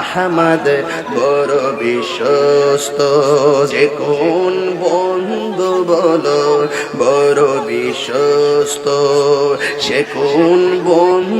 আহমদ বড় বিশ্বস্ত। যে কোন বন্ধু বলো বড় বিশ্বস্ত। সে কোন বন্ধু